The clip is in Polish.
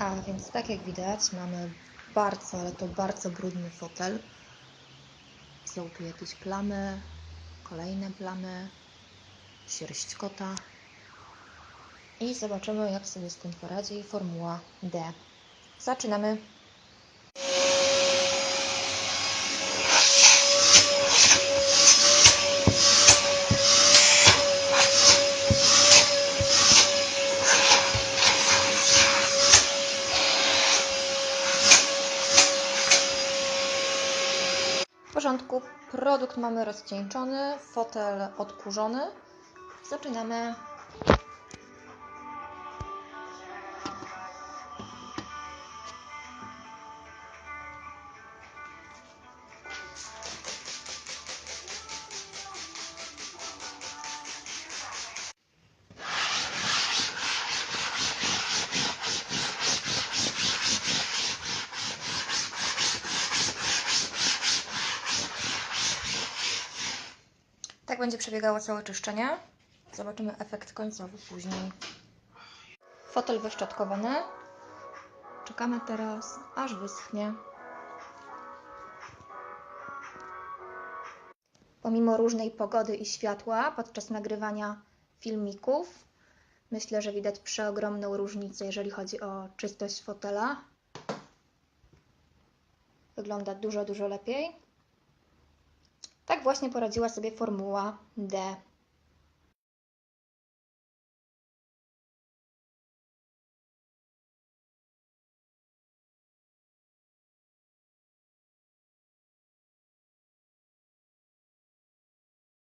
A więc tak jak widać mamy bardzo, ale to bardzo brudny fotel. Są tu jakieś plamy, kolejne plamy, sierść kota. I zobaczymy jak sobie z tym poradzi Formuła D. Zaczynamy. W porządku, produkt mamy rozcieńczony, fotel odkurzony. Zaczynamy. Będzie przebiegało całe czyszczenie. Zobaczymy efekt końcowy później. Fotel wyszczatkowany. Czekamy teraz, aż wyschnie. Pomimo różnej pogody i światła podczas nagrywania filmików, myślę, że widać przeogromną różnicę, jeżeli chodzi o czystość fotela. Wygląda dużo, dużo lepiej. Tak właśnie poradziła sobie Formuła D.